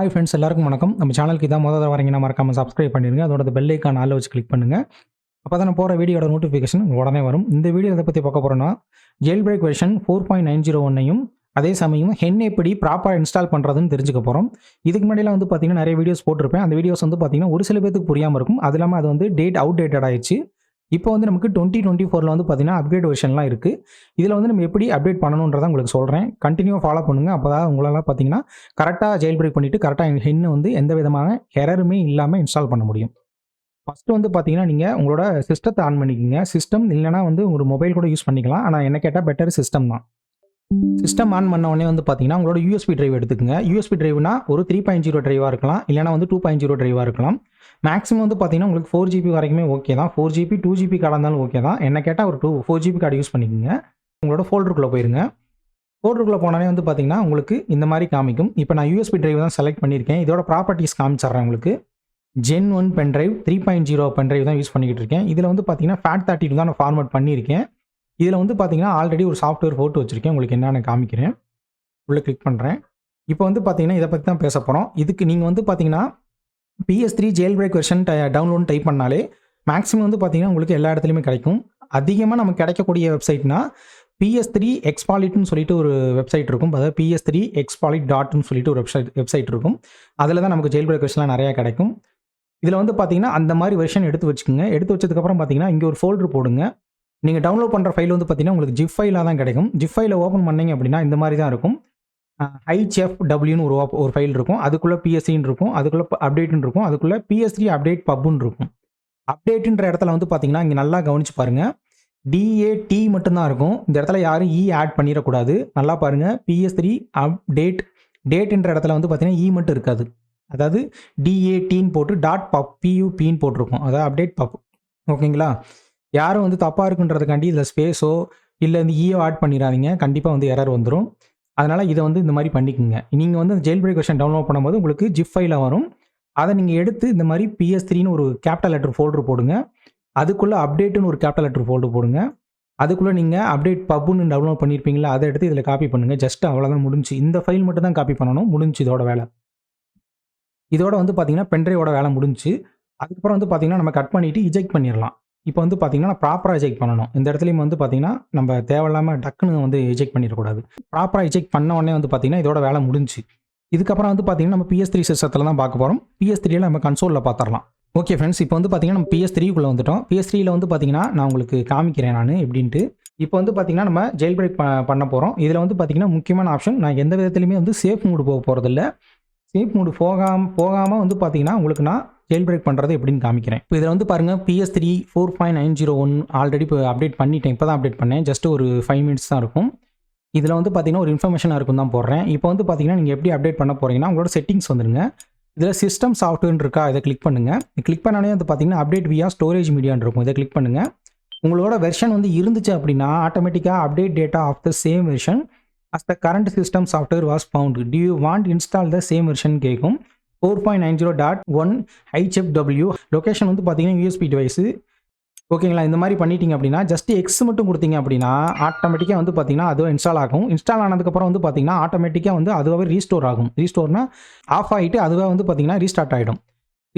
Hi friends எல்லாருக்கும் வணக்கம். நம்ம சேனலுக்கு இதான் முதல்ல வரீங்கன்னா மறக்காம சப்ஸ்கிரைப் பண்ணிடுங்க அதோட பெல் ஐக்கான் ஆள் வச்சு கிளிக் பண்ணுங்கள் அப்போ தான் நான் போகிற வீடியோட நோட்டிஃபிகேஷன் உடனே வரும். இந்த வீடியோ இதை பற்றி பார்க்க போகிறோன்னா jail break version four point nine zero ஒன்னையும் அதே சமயம் ஹென் எப்படி ப்ராப்பராக இன்ஸ்டால் பண்ணுறதுன்னு தெரிஞ்சுக்க போகிறோம் இதுக்கு முன்னாடிலாம் வந்து பார்த்தீங்கன்னா நிறைய வீடியோஸ் போட்டிருப்பேன். அந்த வீடியோஸ் வந்து பார்த்தீங்கன்னா ஒரு சில பேருக்கு புரியாமல் இருக்கும். அது இல்லாமல் அது வந்து டேட் அவுட் டேட்டட் ஆயிடுச்சு. இப்போ வந்து நமக்கு டுவெண்ட்டி டுவெண்ட்டி ஃபோரில் வந்து பார்த்தீங்கன்னா அப்டேட் வெர்ஷன்லாம் இருக்குது இதில் வந்து நம்ம எப்படி அப்டேட் பண்ணணுன்றதை உங்களுக்கு சொல்கிறேன் கண்டினியூவாக ஃபாலோ பண்ணுங்கள் அப்போ தான் உங்களால் பார்த்தீங்கன்னா கரெக்டாக ஜெயில் பிரேக் பண்ணிவிட்டு கரெக்டாக ஹென்னு வந்து எந்த விதமான எரருமே இல்லாமல் இன்ஸ்டால் பண்ண முடியும். ஃபஸ்ட்டு வந்து பார்த்தீங்கன்னா நீங்கள் உங்களோட சிஸ்டத்தை ஆன் பண்ணிக்கோங்க. சிஸ்டம் இல்லைனா வந்து ஒரு மொபைல் கூட யூஸ் பண்ணிக்கலாம். ஆனால் என்ன கேட்டால் பெட்டர் சிஸ்டம் தான். சிஸ்டம் ஆன் பண்ண உடனே வந்து பார்த்தீங்கன்னா உங்களோட யூஎஸ்பி டிரைவ் எடுத்துக்கங்க. யூஎஸ்பி டிரைவ்னா ஒரு த்ரீ பாயிண்ட் ஜீரோ டிரைவாக இருக்கலாம் இல்லைனா வந்து டூ பாயிண்ட் ஜீரோ டிரைவாக இருக்கலாம். மேக்ஸிமம் வந்து பார்த்தீங்கன்னா உங்களுக்கு ஃபோர் ஜிபி வரைக்குமே ஓகே தான். ஃபோர் ஜிபி டூ ஜிபி கார்டாக இருந்தாலும் ஓகே தான். என்ன கேட்டால் ஒரு two four GB card use பண்ணிக்கோங்க. உங்களோட ஃபோல்டருக்குள்ளே போயிருங்க. ஃபோல்டருக்குள்ளே போனாலே வந்து பார்த்தீங்கன்னா உங்களுக்கு இந்த மாதிரி காமிக்கும். இப்போ நான் யூஎஸ்பி டிரைவ் தான் செலக்ட் பண்ணியிருக்கேன். இதோட ப்ராப்பர்ட்டிஸ் காமிச்சிட்றேன் உங்களுக்கு. Gen one pen drive three point zero pen drive தான் யூஸ் பண்ணிக்கிட்டு இருக்கேன். இதில் வந்து பார்த்தீங்கன்னா ஃபேட் தேர்ட்டி தான் நான் ஃபார்மேட் பண்ணியிருக்கேன். இதில் வந்து பார்த்தீங்கன்னா ஆல்ரெடி ஒரு சாஃப்ட்வேர் ஃபோட்டோ வச்சுருக்கேன். உங்களுக்கு என்னென்னு காமிக்கிறேன். உள்ளே கிளிக் பண்ணுறேன் இப்போ வந்து பார்த்தீங்கன்னா இதை பற்றி தான் பேச போகிறோம். இதுக்கு நீங்கள் வந்து பார்த்தீங்கன்னா PS three jail break version download type பண்ணாலே மேக்ஸிமம் வந்து பார்த்தீங்கன்னா உங்களுக்கு எல்லா இடத்துலையுமே கிடைக்கும். அதிகமாக நமக்கு கிடைக்கக்கூடிய வெப்சைட்னா பிஎஸ் த்ரீ எக்ஸ்பாலிட்னு சொல்லிட்டு ஒரு வெப்சைட் இருக்கும். அதாவது பிஎஸ் த்ரீ எக்ஸ்பாலிட் டாட்னு சொல்லிட்டு ஒரு வெப்சைட் வெப்சைட் இருக்கும். அதில் தான் நமக்கு ஜெயில் பிரேக் வெர்ஷன்லாம் நிறையா கிடைக்கும். இதில் வந்து பார்த்தீங்கன்னா அந்த மாதிரி வெர்ஷன் எடுத்து வச்சுக்கோங்க. எடுத்து வச்சதுக்கப்புறம் பார்த்தீங்கன்னா இங்கே ஒரு ஃபோல்டர் போடுங்க. நீங்கள் டவுன்லோட் பண்ணுற ஃபைல் வந்து பார்த்தீங்கன்னா உங்களுக்கு ஜிப் ஃபைலாக தான் கிடைக்கும். ஜிப் ஃபைலை ஓப்பன் பண்ணிங்க அப்படின்னா இந்த மாதிரி தான் இருக்கும். ஹைச்எஃப் டபிள்யூன்னு ஒரு ஒரு ஃபைல் இருக்கும். அதுக்குள்ளே பிஎஸ்சின்னு இருக்கும். அதுக்குள்ளே அப்டேட்னு இருக்கும். அதுக்குள்ளே பிஎஸ்சி அப்டேட் பப்புன்னு இருக்கும். அப்டேட்டுன்ற இடத்துல வந்து பார்த்தீங்கன்னா இங்கே நல்லா கவனிச்சு பாருங்கள் டிஏடி மட்டும்தான் இருக்கும். இந்த இடத்துல யாரும் e இ ஆட் பண்ணிடக்கூடாது. நல்லா பாருங்கள் பிஎஸ் த்ரீ அப்டேட் டேட்ன்ற இடத்துல வந்து பார்த்தீங்கன்னா இ e மட்டும் இருக்காது. அதாவது டிஏடின்னு போட்டு டாட் பப் பியூபின்னு போட்டிருக்கும். அதாவது அப்டேட் பப் ஓகேங்களா? யாரும் வந்து தப்பாக இருக்குன்றதுக்காண்டி இதில் ஸ்பேஸோ இல்லை இந்த ஈயோ ஆட் பண்ணிடாதீங்க. கண்டிப்பாக வந்து எரர் வந்துடும் அதனால் இதை வந்து இந்த மாதிரி பண்ணிக்கோங்க. நீங்கள் வந்து ஜெயில் பிரேக் வெர்ஷன் டவுன்லோட் பண்ணும்போது உங்களுக்கு ஜிப் ஃபைலாக வரும். அதை நீங்கள் எடுத்து இந்த மாதிரி பிஎஸ் த்ரீன்னு ஒரு கேபிட்டல் லெட்டர் ஃபோல்டர் போடுங்க. அதுக்குள்ளே அப்டேட்டுன்னு ஒரு கேபிட்டல் லெட்டர் ஃபோல்டர் போடுங்க. அதுக்குள்ளே நீங்கள் அப்டேட் பப்புன்னு டவுன்லோட் பண்ணியிருப்பீங்களா அதை எடுத்து இதில் காப்பி பண்ணுங்கள் ஜஸ்ட் அவ்வளோதான் முடிஞ்சு இந்த ஃபைல் மட்டும் தான் காப்பி பண்ணணும். முடிஞ்சு இதோட வேலை. இதோட வந்து பார்த்தீங்கன்னா பென்ட்ரைவோட வேலை முடிஞ்சு அதுக்கப்புறம் வந்து பார்த்தீங்கன்னா நம்ம கட் பண்ணிவிட்டு இஜெக்ட் பண்ணிடலாம். இப்போ வந்து பார்த்தீங்கன்னா ப்ராப்பராக எஜெக்ட் பண்ணணும். இந்த இடத்துலையும் வந்து பார்த்தீங்கன்னா நம்ம தேவையில்லாமல் டக்குன்னு வந்து எஜெக்ட் பண்ணிடக்கூடாது. ப்ராப்பராக எஜெக்ட் பண்ண உடனே வந்து பார்த்தீங்கன்னா இதோட வேலை முடிஞ்சு. இதுக்கப்புறம் வந்து பார்த்தீங்கன்னா நம்ம பிஎஸ் த்ரீ சிஸ்டத்தில் தான் பார்க்க போகிறோம் பிஎஸ் த்ரீயில் நம்ம கன்சோலில் பார்த்துடலாம். ஓகே ஃப்ரெண்ட்ஸ் இப்போ வந்து பார்த்தீங்கன்னா நம்ம பிஎஸ் த்ரீக்குள்ளே வந்துட்டோம். பிஎஸ் த்ரீயில் வந்து பார்த்தீங்கன்னா நான் உங்களுக்கு காமிக்கிறேன் நான் எப்படின்ட்டு இப்போ வந்து பார்த்தீங்கன்னா நம்ம ஜெயில் பிரேக் பண்ண போகிறோம் இதில் வந்து பார்த்தீங்கன்னா முக்கியமான ஆப்ஷன் நான் எந்த விதத்துலையுமே வந்து சேஃப் மூடு போக போகிறதில்ல சேஃப் மூடு போகாமல் போகாமல் வந்து பார்த்தீங்கன்னா உங்களுக்கு நான் ஜெயில் பிரேக் பண்ணுறது எப்படின்னு காமிக்கிறேன். இப்போ இதில் வந்து பாருங்கள் PS three four point nine zero one already இப்போ அப்டேட் பண்ணிட்டேன். இப்போ தான் அப்டேட் பண்ணேன். ஜஸ்ட் ஒரு ஃபைவ் மினிட்ஸ் தான் இருக்கும். இதில் வந்து பார்த்தீங்கன்னா ஒரு இன்ஃபர்மேஷனாக இருக்கும் தான் போடுறேன். இப்போ வந்து பார்த்தீங்கன்னா நீங்கள் எப்படி அப்டேட் பண்ண போகிறீங்கன்னா உங்களோட செட்டிங்ஸ் வந்துருங்க. இதில் சிஸ்டம் சாஃப்ட்வேர் இருக்கா இதை கிளிக் பண்ணுங்கள் கிளிக் பண்ணாலே வந்து பார்த்தீங்கன்னா அப்டேட் வியா ஸ்டோரேஜ் மீடியான்னு இருக்கும். இதை கிளிக் பண்ணுங்கள் உங்களோட வெர்ஷன் வந்து இருந்துச்சு அப்படின்னா ஆட்டோமேட்டிக்காக update data of the same version as the current system software was found do you want install the same version கேட்கும் four point nine zero dot one HFW location வந்து பார்த்தீங்கன்னா யூஎஸ்பி டிவைஸு ஓகேங்களா இந்த மாதிரி பண்ணிட்டீங்க அப்படின்னா ஜஸ்ட் எக்ஸ் மட்டும் கொடுத்தீங்க அப்படின்னா ஆட்டோமேட்டிக்காக வந்து பார்த்தீங்கன்னா அதுவும் இன்ஸ்டால் ஆகும். இன்ஸ்டால் ஆனதுக்கப்புறம் வந்து பார்த்தீங்கன்னா ஆட்டோமேட்டிக்காக வந்து அதுவாகவே ரீஸ்டோர் ஆகும். ரீஸ்டோர்னா ஆஃப் ஆகிட்டு அதுவே வந்து பார்த்தீங்கன்னா ரீஸ்டார்ட் ஆகிடும்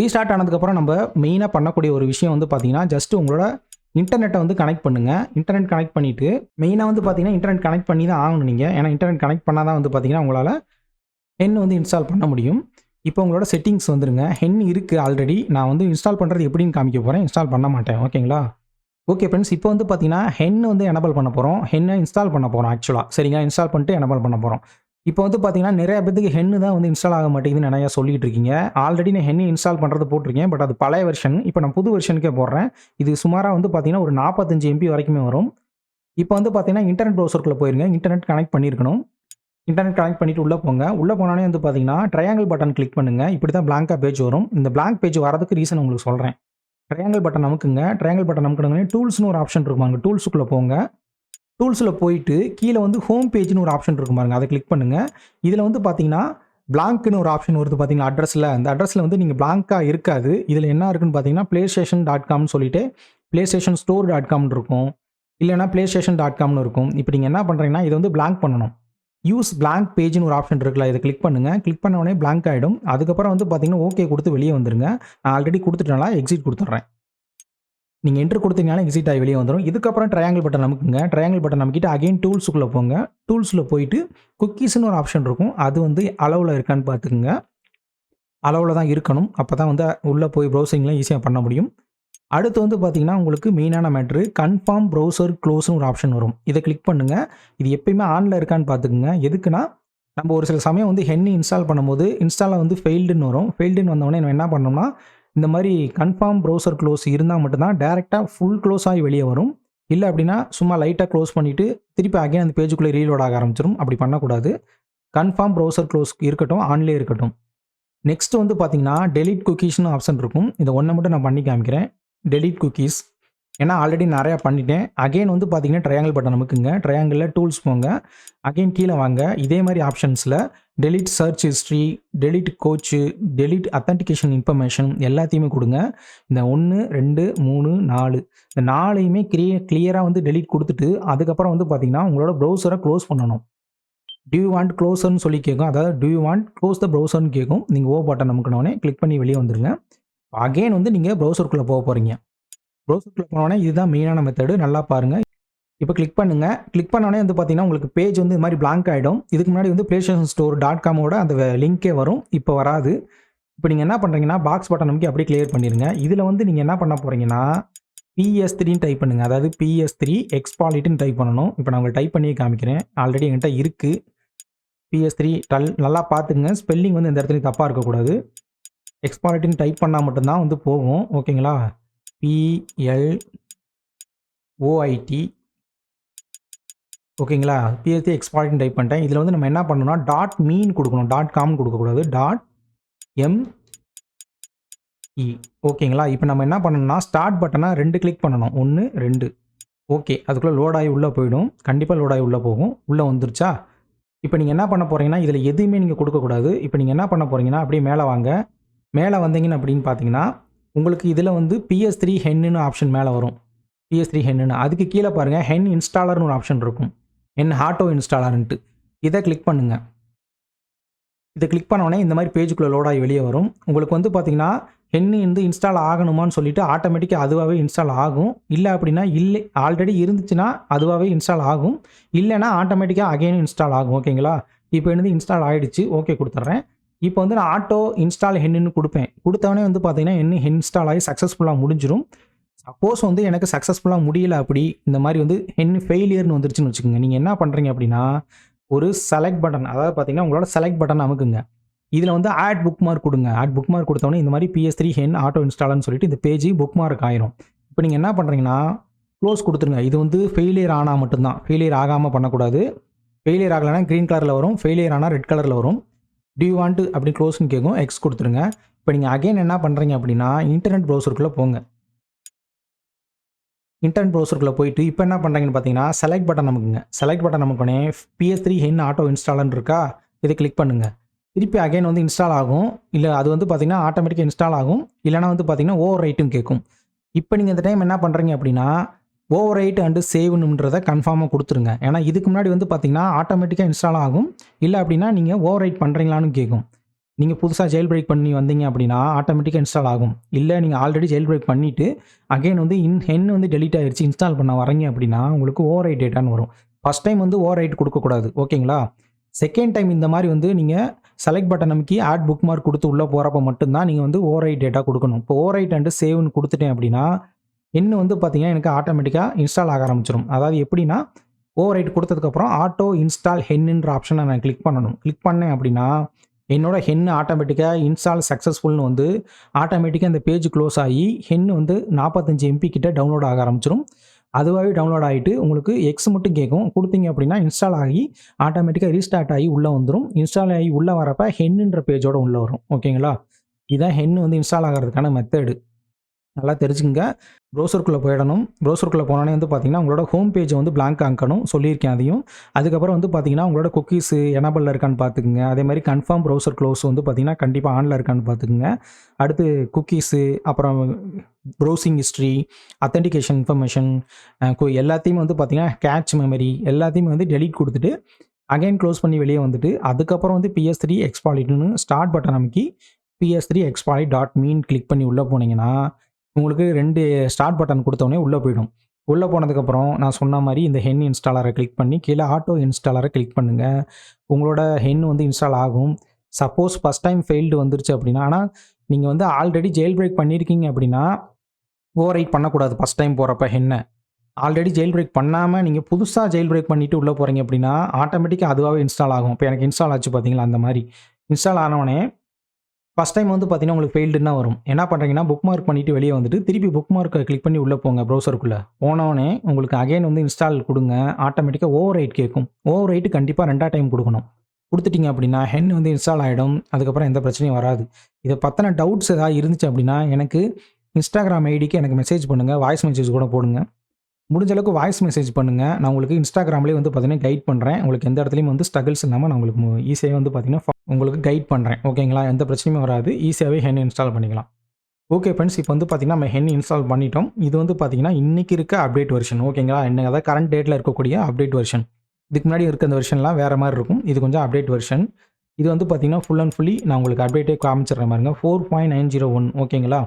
ரீஸ்டார்ட் ஆனதுக்கப்புறம் நம்ம மெயினாக பண்ணக்கூடிய ஒரு விஷயம் வந்து பார்த்தீங்கன்னா ஜஸ்ட் உங்களோட இன்டர்நெட்டை வந்து கனெக்ட் பண்ணுங்கள் இன்டர்நெட் கனெக்ட் பண்ணிவிட்டு மெயினாக வந்து பார்த்தீங்கன்னா இன்டர்நெட் கனெக்ட் பண்ணி தான் ஆகணும் நீங்கள் ஏன்னா இன்டர்நெட் கனெக்ட் பண்ணால் தான் வந்து பார்த்தீங்கன்னா உங்களால் ஹென் வந்து இன்ஸ்டால் பண்ண முடியும். இப்போ உங்களோட செட்டிங்ஸ் வந்துருங்க. ஹென் இருக்குது ஆல்ரெடி நான் வந்து இன்ஸ்டால் பண்ணுறது எப்படின்னு காமிக்க போகிறேன் இன்ஸ்டால் பண்ண மாட்டேன். ஓகேங்களா ஓகே ஃப்ரெண்ட்ஸ் இப்போ வந்து பார்த்தீங்கன்னா ஹென் வந்து எனபிள் பண்ண போகிறோம் ஹென்னை இன்ஸ்டால் பண்ண போகிறோம் ஆக்சுவலாக சரிங்க இன்ஸ்டால் பண்ணிட்டு எனபிள் பண்ண போகிறோம் இப்போ வந்து பார்த்தீங்கன்னா நிறைய பேருக்கு ஹென்னு தான் வந்து இன்ஸ்டால் ஆக மாட்டேங்குதுன்னு நிறையா சொல்லிட்டு இருக்கீங்க. ஆல்ரெடி நான் ஹென்னு இன்ஸ்டால் பண்ணுறது போட்டிருக்கேன். பட் அது பழைய வெர்ஷன் இப்போ நான் புது வெர்ஷனுக்கே போடுறேன் இது சுமாராக வந்து பார்த்தீங்கன்னா ஒரு நாற்பத்தஞ்சு எம்பி வரைக்குமே வரும். இப்போ வந்து பார்த்தீங்கன்னா இன்டர்நெட் ப்ரௌசருக்குள்ளே போயிருங்க. இன்டர்நெட் கனெக்ட் பண்ணியிருக்கணும். இன்டர்நெட் கனெக்ட் பண்ணிவிட்டு உள்ளே போங்க. உள்ளே போனாலே வந்து பார்த்தீங்கன்னா ட்ரையாங்கிள் பட்டன் கிளிக் பண்ணுங்கள் இப்படி தான் பிளாங்காக பேஜ் வரும். இந்த பிளாங்க் பேஜ் வரதுக்கு ரீசன் உங்களுக்கு சொல்கிறேன் ட்ரையாங்கிள் பட்டன் நமக்குங்க ட்ரையாங்கிள் பட்டன் நமக்கு டூல்ஸ்னு ஒரு ஆப்ஷன் இருக்கும் அங்கே டூல்ஸுக்குள்ளே போங்க. டூல்ஸில் போயிட்டு கீழே வந்து ஹோம் பேஜ்னு ஒரு ஆப்ஷன் இருக்கும் பாருங்க. அதை கிளிக் பண்ணுங்கள் இதில் வந்து பார்த்தீங்கன்னா பிளாங்க்னு ஒரு ஆப்ஷன் வருது பார்த்தீங்கன்னா அட்ரஸில் அந்த அட்ரஸில் வந்து நீங்கள் பிளாங்காக இருக்காது. இதில் என்ன இருக்குன்னு பார்த்தீங்கன்னா ப்ளே ஸ்டேஷன் டாட் காம்னு சொல்லிட்டு ப்ளே ஸ்டேஷன் ஸ்டோர் டாட் காம்னு இருக்கும். இல்லைனா ப்ளே ஸ்டேஷன் டாட் காம்னு இருக்கும். இப்போ நீங்கள் என்ன பண்ணுறீங்கன்னா இதை வந்து பிளாங்க் பண்ணணும். யூஸ் பிளாங்க் பேஜ்னு ஒரு ஆப்ஷன் இருக்குல்ல இதை கிளிக் பண்ணுங்கள் கிளிக் பண்ண உடனே பிளாங்க் ஆகிடும் அதுக்கப்புறம் வந்து பார்த்தீங்கன்னா ஓகே கொடுத்து வெளியே வந்துருங்க. நான் ஆல்ரெடி கொடுத்துட்டனால எக்ஸிட் கொடுத்துட்றேன். நீங்கள் என்ட்ரு கொடுத்தீங்கன்னா எக்ஸிட் ஆகி வெளியே வந்துடும் இதுக்கப்புறம் ட்ரையாங்கிள் பட்டன் நமக்குங்க ட்ரையாங்கிள் பட்டன் நமக்கிட்ட அகைன் டூல்ஸுக்குள்ளே போங்க. டூல்ஸில் போயிட்டு குக்கீஸ்னு ஒரு ஆப்ஷன் இருக்கும். அது வந்து அளவில் இருக்கான்னு பார்த்துக்குங்க அளவில் தான் இருக்கணும். அப்போ தான் வந்து உள்ளே போய் ப்ரௌசிங்லாம் ஈஸியாக பண்ண முடியும். அடுத்து வந்து பார்த்தீங்கன்னா உங்களுக்கு மெயினான மேட்ரு கன்ஃபார்ம் ப்ரௌசர் க்ளோஸ்னு ஒரு ஆப்ஷன் வரும். இதை கிளிக் பண்ணுங்கள் இது எப்பயுமே ஆனில் இருக்கான்னு பார்த்துக்குங்க. எதுக்குன்னா நம்ம ஒரு சில சமயம் வந்து ஹென் இன்ஸ்டால் பண்ணும்போது இன்ஸ்டாலில் வந்து ஃபெயில்டுன்னு வரும். ஃபெயில்டுன்னு வந்தவொடனே நம்ம என்ன பண்ணோம்னா இந்த மாதிரி கன்ஃபார்ம் ப்ரௌசர் க்ளோஸ் இருந்தால் மட்டும்தான் டேரெக்டாக ஃபுல் க்ளோஸ் ஆகி வெளியே வரும். இல்லை அப்படின்னா சும்மா லைட்டாக க்ளோஸ் பண்ணிவிட்டு திருப்பி அகைன் அந்த பேஜுக்குள்ளே ரீலோட் ஆக ஆரம்பிச்சிடும் அப்படி பண்ணக்கூடாது. கன்ஃபார்ம் ப்ரௌசர் க்ளோஸ் இருக்கட்டும் ஆன்லேயே இருக்கட்டும். நெக்ஸ்ட் வந்து பார்த்தீங்கன்னா டெலிட் குக்கீஸ்னு ஆப்ஷன் இருக்கும். இதை ஒன்றை மட்டும் நான் பண்ணி காமிக்கிறேன். டெலிட் குக்கீஸ் ஏன்னா ஆல்ரெடி நிறையா பண்ணிட்டேன். அகைன் வந்து பார்த்தீங்கன்னா ட்ரையாங்கிள் பட்டன் நமக்குங்க ட்ரையாங்கிளில் டூல்ஸ் போங்க. அகைன் கீழே வாங்க. இதே மாதிரி ஆப்ஷன்ஸில் delete search history delete cookies delete authentication information எல்லாத்தையுமே கொடுங்க. இந்த ஒன்று ரெண்டு மூணு நாலு. இந்த நாளையுமே கிளிய கிளியராக வந்து டெலிட் கொடுத்துட்டு அதுக்கப்புறம் வந்து பார்த்தீங்கன்னா உங்களோட ப்ரௌசரை க்ளோஸ் பண்ணணும். டியூ வாண்ட் க்ளோஸர்னு சொல்லி கேட்கும் அதாவது do you want close the ப்ரௌசர்னு கேட்கும் நீங்கள் ஓ பட்டன் நமக்குனோடனே கிளிக் பண்ணி வெளியே வந்துருங்க. அகைன் வந்து நீங்கள் ப்ரௌசருக்குள்ளே போக போகிறீங்க ப்ரௌசருக்குள்ளே போனோடனே இதுதான் மெயினான மெத்தடு நல்லா பாருங்கள் இப்போ கிளிக் பண்ணுங்கள் கிளிக் பண்ணோடனே வந்து பார்த்தீங்கன்னா உங்களுக்கு பேஜ் வந்து இது மாதிரி பிளாங்க் ஆகிடும் இதுக்கு முன்னாடி வந்து ப்ளே ஸ்டேஷன் ஸ்டோர் டாட் காமோட அந்த லிங்க்கே வரும். இப்போ வராது. இப்போ நீங்கள் என்ன பண்ணுறீங்கன்னா பாக்ஸ் பட்டன் நமக்கு அப்படியே கிளியர் பண்ணிடுங்க இதில் வந்து நீங்கள் என்ன பண்ண போகிறீங்கன்னா பிஎஸ் த்ரீன்னு டைப் பண்ணுங்கள் அதாவது பிஎஸ் த்ரீ எக்ஸ்பாலிட்டுன்னு டைப் பண்ணணும். இப்போ நான் உங்களுக்கு டைப் பண்ணியே காமிக்கிறேன். ஆல்ரெடி என்கிட்ட இருக்குது பிஎஸ் த்ரீ டல் நல்லா பார்த்துங்க ஸ்பெல்லிங் வந்து இந்த இடத்துல தப்பாக இருக்கக்கூடாது. எக்ஸ்பாலிட்டின்னு டைப் பண்ணால் மட்டும்தான் வந்து போகும். ஓகேங்களா பிஎல் ஓஐடி ஓகேங்களா பிஎஸ்சி எக்ஸ்பாலிட்டின்னு டைப் பண்ணிட்டேன். இதில் வந்து நம்ம என்ன பண்ணணும்னா டாட் மீன் கொடுக்கணும். டாட் காம் கொடுக்கக்கூடாது டாட் எம் இ ஓகேங்களா இப்போ நம்ம என்ன பண்ணணும்னா ஸ்டார்ட் பட்டனை ரெண்டு கிளிக் பண்ணணும். ஒன்று ரெண்டு. ஓகே அதுக்குள்ளே லோட் ஆகி உள்ளே போயிடும். கண்டிப்பாக லோட் ஆகி உள்ளே போகும். உள்ளே வந்துருச்சா? இப்போ நீங்கள் என்ன பண்ண போகிறீங்கன்னா இதில் எதுவுமே நீங்கள் கொடுக்கக்கூடாது இப்போ நீங்கள் என்ன பண்ண போகிறீங்கன்னா அப்படியே மேலே வாங்க. மேலே வந்தீங்கன்னு அப்படின்னு பார்த்தீங்கன்னா உங்களுக்கு இதில் வந்து பிஎஸ் த்ரீ ஹென்னு ஆப்ஷன் மேலே வரும். பிஎஸ் த்ரீ ஹென்னு அதுக்கு கீழே பாருங்கள் ஹென் இன்ஸ்டாலர்னு ஒரு ஆப்ஷன் இருக்கும். ஹென் ஆட்டோ இன்ஸ்டாலர்ன்ட்டு இதை கிளிக் பண்ணுங்கள் இதை கிளிக் பண்ணோடனே இந்த மாதிரி பேஜுக்குள்ளே லோடாகி வெளியே வரும். உங்களுக்கு வந்து பார்த்தீங்கன்னா ஹென்னு வந்து இன்ஸ்டால் ஆகணுமான்னு சொல்லிட்டு ஆட்டோமேட்டிக்காக அதுவாகவே இன்ஸ்டால் ஆகும். இல்லை அப்படின்னா இல்லை ஆல்ரெடி இருந்துச்சுன்னா அதுவாகவே இன்ஸ்டால் ஆகும். இல்லைன்னா ஆட்டோமேட்டிக்காக அகைன் இன்ஸ்டால் ஆகும். ஓகேங்களா? இப்போ என்னது இன்ஸ்டால் ஆகிடுச்சு ஓகே கொடுத்துட்றேன். இப்போ வந்து நான் ஆட்டோ இன்ஸ்டால் ஹென்னு கொடுப்பேன். கொடுத்தவொடனே வந்து பார்த்தீங்கன்னா என்ன இன்ஸ்டால் ஆகி சக்ஸஸ்ஃபுல்லாக முடிஞ்சிடும் சப்போஸ் வந்து எனக்கு சக்ஸஸ்ஃபுல்லாக முடியல அப்படி இந்த மாதிரி வந்து ஹென் ஃபெயிலியர்னு வந்துருச்சுன்னு வச்சுக்கோங்க. நீங்கள் என்ன பண்ணுறீங்க அப்படின்னா ஒரு செலக்ட் பட்டன் அதாவது பார்த்தீங்கன்னா உங்களோட செலக்ட் பட்டன் அமுக்குங்க. இதில் வந்து ஆட் புக் மார்க் கொடுங்க. ஆட் புக் மார்க் கொடுத்தோன்னே இந்த மாதிரி பிஎஸ் த்ரீ ஹென் ஆட்டோ இன்ஸ்டால்னு சொல்லிட்டு இந்த பேஜ் புக் மார்க் ஆயிரும். இப்போ நீங்கள் என்ன பண்ணுறீங்கன்னா க்ளோஸ் கொடுத்துருங்க. இது வந்து ஃபெயிலியர் ஆனால் மட்டும்தான். ஃபெயிலியர் ஆகாமல் பண்ணக்கூடாது. ஃபெயிலியர் ஆகலைன்னா க்ரீன் கலரில் வரும். ஃபெயிலியர் ஆனால் ரெட் கலரில் வரும். டியூ வாண்ட் அப்படி க்ளோஸ்னு கேட்கும் எக்ஸ் கொடுத்துருங்க. இப்போ நீங்கள் அகைன் என்ன பண்ணுறீங்க அப்படின்னா இன்டர்நெட் ப்ரௌசருக்குள்ளே போங்க. இன்டர்நெட் ப்ரௌசருக்குள்ளே போயிட்டு இப்போ என்ன பண்ணுறீங்கன்னு பார்த்தீங்கன்னா செலக்ட் பட்டன் நமக்குங்க செலக்ட் பட்டன் நமக்குனே பிஎஸ் த்ரீ ஹென் ஆட்டோ இன்ஸ்டால்னு இருக்கா இதை கிளிக் பண்ணுங்கள் திருப்பி அகைன் வந்து இன்ஸ்டால் ஆகும். இல்லை அது வந்து பார்த்தீங்கன்னா ஆட்டோமேட்டிக்காக இன்ஸ்டால் ஆகும். இல்லைனா வந்து பார்த்தீங்கன்னா ஓவர் ரைட்டும் கேட்கும் இப்போ நீங்கள் இந்த டைம் என்ன பண்ணுறீங்க அப்படின்னா ஓவர் ரைட் அண்டு சேவ்னுன்றதை கன்ஃபார்மாக கொடுத்துருங்க. ஏன்னா இதுக்கு முன்னாடி வந்து பார்த்தீங்கன்னா ஆட்டோமேட்டிக்காக இன்ஸ்டால் ஆகும். இல்லை அப்படின்னா நீங்கள் ஓவர் ரைட் பண்ணுறீங்களான்னு கேட்கும் நீங்கள் புதுசாக ஜெயில் பிரேக் பண்ணி வந்தீங்க அப்படின்னா ஆட்டோமேட்டிக்காக இன்ஸ்டால் ஆகும். இல்லை நீங்கள் ஆல்ரெடி ஜெயில் பிரேக் பண்ணிவிட்டு அகைன் வந்து இன் ஹென் வந்து டெலிட் ஆகிடுச்சு இன்ஸ்டால் பண்ண வரீங்க அப்படின்னா உங்களுக்கு ஓவர் ரைட் டேட்டான்னு வரும். ஃபஸ்ட் டைம் வந்து ஓவர் ரைட் கொடுக்கக்கூடாது. ஓகேங்களா? செகண்ட் டைம் இந்த மாதிரி வந்து நீங்கள் செலக்ட் பட்டன் நமக்கு ஆட் புக் மார்க் கொடுத்து உள்ளே போகிறப்ப மட்டும்தான் நீங்கள் வந்து ஓவர் ரைட் டேட்டா கொடுக்கணும். இப்போ ஓவர் ரைட் அண்டு சேவ்னு கொடுத்துட்டேன் அப்படின்னா இன்னும் வந்து பார்த்தீங்கன்னா எனக்கு ஆட்டோமேட்டிக்காக இன்ஸ்டால் ஆக ஆரம்பிச்சிடும் அதாவது எப்படின்னா ஓவர் ரைட் கொடுத்ததுக்கப்புறம் ஆட்டோ இன்ஸ்டால் ஹென்னுன்ற ஆப்ஷனை நான் கிளிக் பண்ணணும். கிளிக் பண்ணேன் அப்படின்னா என்னோட ஹென் ஆட்டோமேட்டிக்காக இன்ஸ்டால் சக்ஸஸ்ஃபுல்னு வந்து ஆட்டோமேட்டிக்காக இந்த பேஜ் க்ளோஸ் ஆகி ஹென் வந்து நாற்பத்தஞ்சு எம்பி கிட்ட டவுன்லோட் ஆக ஆரம்பிச்சிடும் அதுவாகவே டவுன்லோட் ஆகிட்டு உங்களுக்கு எக்ஸ் மட்டும் கேட்கும். கொடுத்தீங்க அப்படின்னா இன்ஸ்டால் ஆகி ஆட்டோமேட்டிக்காக ரீஸ்டார்ட் ஆகி உள்ளே வந்துடும் இன்ஸ்டால் ஆகி உள்ளே வரப்போ ஹென்னுன்ற பேஜோட உள்ளே வரும். ஓகேங்களா இதான் ஹென் வந்து இன்ஸ்டால் ஆகிறதுக்கான மெத்தடு நல்லா தெரிஞ்சுக்கங்க. ப்ரௌசருக்குள்ளே போயிடணும். ப்ரௌசருக்குள்ளே போனோடனே வந்து பார்த்தீங்கன்னா உங்களோட ஹோம் பேஜை வந்து பிளாங்க் ஆக்கணும் சொல்லியிருக்கேன் அதையும். அதுக்கப்புறம் வந்து பார்த்தீங்கன்னா உங்களோட குக்கீஸ் எனபிளில் இருக்கான்னு பார்த்துக்குங்க அதே மாதிரி கன்ஃபார்ம் ப்ரௌசர் க்ளோஸ் வந்து பார்த்தீங்கன்னா கண்டிப்பாக ஆனில் இருக்கான்னு பார்த்துக்குங்க அடுத்து குக்கீஸு அப்புறம் ப்ரௌசிங் ஹிஸ்ட்ரி அத்தன்டிகேஷன் இன்ஃபர்மேஷன் எல்லாத்தையுமே வந்து பார்த்தீங்கன்னா கேட்ச் மெமரி எல்லாத்தையுமே வந்து டெலிட் கொடுத்துட்டு அகைன் க்ளோஸ் பண்ணி வெளியே வந்துட்டு அதுக்கப்புறம் வந்து பிஎஸ் த்ரீ எக்ஸ்பாலிட்னு ஸ்டார்ட் பட்டன் அமைக்கி PS three exploit dot me click பண்ணி உள்ளே போனீங்கன்னா உங்களுக்கு ரெண்டு ஸ்டார்ட் பட்டன் கொடுத்தோடனே உள்ளே போயிடும். உள்ளே போனதுக்கப்புறம் நான் சொன்ன மாதிரி இந்த ஹென் இன்ஸ்டாலரை கிளிக் பண்ணி கீழே ஆட்டோ இன்ஸ்டாலரை கிளிக் பண்ணுங்கள் உங்களோட ஹென் வந்து இன்ஸ்டால் ஆகும். சப்போஸ் ஃபஸ்ட் டைம் ஃபெயில்டு வந்துருச்சு அப்படின்னா ஆனால் நீங்கள் வந்து ஆல்ரெடி ஜெயில் பிரேக் பண்ணியிருக்கீங்க அப்படின்னா ஓவர் ரைட் பண்ணக்கூடாது ஃபஸ்ட் டைம் போகிறப்ப ஹென்னை ஆல்ரெடி ஜெயில் பிரேக் பண்ணாமல் நீங்கள் புதுசாக ஜெயில் பிரேக் பண்ணிவிட்டு உள்ளே போகிறீங்க அப்படின்னா ஆட்டோமேட்டிக்காக அதுவாகவே இன்ஸ்டால் ஆகும். இப்போ எனக்கு இன்ஸ்டால் ஆச்சு பார்த்தீங்களா அந்த மாதிரி. இன்ஸ்டால் ஆனவொடனே ஃபஸ்ட் டைம் வந்து பார்த்தீங்கன்னா உங்களுக்கு ஃபெயில்டுன்னா வரும். என்ன பண்ணுறீங்கன்னா புக் மார்க் பண்ணிவிட்டு வெளியே வந்துட்டு திருப்பி புக் மார்க்கை கிளிக் பண்ணி உள்ளே போங்க ப்ரௌசருக்குள்ளே போனவொடனே உங்களுக்கு அகைன் வந்து இன்ஸ்டால் கொடுங்க. ஆட்டோமேட்டிக்காக ஓவர் ரைட் கேட்கும். ஓவர் ரைட்டு கண்டிப்பாக ரெண்டா டைம் கொடுக்கணும். கொடுத்துட்டீங்க அப்படின்னா ஹென் வந்து இன்ஸ்டால் ஆகிடும் அதுக்கப்புறம் எந்த பிரச்சனையும் வராது. இதை பற்றின டவுட்ஸ் ஏதாவது இருந்துச்சு அப்படின்னா எனக்கு இன்ஸ்டாகிராம் ஐடிக்கு எனக்கு மெசேஜ் பண்ணுங்கள் வாய்ஸ் மெசேஜ் கூட போடுங்க. முடிஞ்ச அளவுக்கு வாய்ஸ் மெசேஜ் பண்ணுங்கள் நான் உங்களுக்கு இன்ஸ்டாகிராம்லேயே வந்து பார்த்தீங்கன்னா கைட் பண்ணுறேன் உங்களுக்கு எந்த இடத்துலையும் வந்து ஸ்ட்ரகிள்ஸ் இல்லாமல் நான் உங்களுக்கு ஈஸியாக வந்து பார்த்தீங்கன்னா உங்களுக்கு கைட் பண்ணுறேன் ஓகேங்களா எந்த பிரச்சனையும் வராது. ஈஸியாகவே ஹென் இன்ஸ்டால் பண்ணிக்கலாம். ஓகே ஃப்ரெண்ட்ஸ் இப்போ வந்து பார்த்திங்கன்னா நம்ம ஹென் இன்ஸ்டால் பண்ணிட்டோம். இது வந்து பார்த்தீங்கன்னா இன்றைக்கி இருக்க அப்டேட் வெர்ஷன் ஓகேங்களா என்ன அதாவது கரண்ட் டேட்டில் இருக்கக்கூடிய அப்டேட் வெர்ஷன் இதுக்கு முன்னாடி இருக்க அந்த வெர்ஷன்லாம் வேறு மாதிரி இருக்கும். இது கொஞ்சம் அப்டேட் வெர்ஷன் இது வந்து பார்த்தீங்கன்னா ஃபுல் அண்ட் ஃபுல்லி நான் உங்களுக்கு அப்டேட்டே காமிச்சிடுற மாதிரிங்க four point nine zero one ஓகேங்களா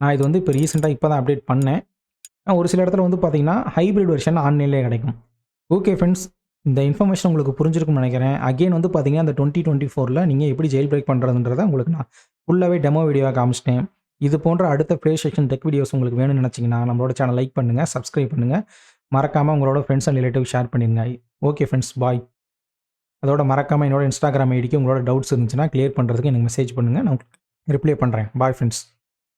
நான் இது வந்து இப்போ ரீசெண்டாக இப்போ தான் அப்டேட் பண்ணேன். ஒரு சில இடத்துல வந்து பார்த்தீங்கன்னா ஹைப்ரிட் வெர்ஷன் ஆன்லைன்லேயே கிடைக்கும். ஓகே ஃப்ரெண்ட்ஸ் இந்த இன்ஃபர்மேஷன் உங்களுக்கு புரிஞ்சிருக்கும்னு நினைக்கிறேன். அகைன் வந்து பார்த்தீங்கன்னா அந்த டுவெண்ட்டி டுவெண்ட்டி ஃபோரில் நீங்கள் எப்படி ஜெயில் பிரேக் பண்ணுறதுன்றதை உங்களுக்கு நான் ஃபுல்லாகவே டெமோ வீடியோவாக காமிச்சிட்டேன். இது போன்ற அடுத்த ப்ளே செக்ஷன் டெக் வீடியோஸ் உங்களுக்கு வேணும்னு நினச்சிங்கன்னா நம்மளோட சேனல் லைக் பண்ணுங்கள் சப்ஸ்கிரைப் பண்ணுங்கள் மறக்காமல் உங்களோட ஃப்ரெண்ட்ஸ் அண்ட் ரிலேட்டிவ் ஷேர் பண்ணிடுங்க ஓகே ஃப்ரெண்ட்ஸ் பாய் அதோட மறக்காமல் என்னோட இன்ஸ்டாகிராம் ஐடிக்கு உங்களோட டவுட்ஸ் இருந்துச்சுன்னா கிளியர் பண்ணுறதுக்கு எனக்கு மெசேஜ் பண்ணுங்கள் நான் ரிப்ளை பண்ணுறேன் பாய் ஃப்ரெண்ட்ஸ்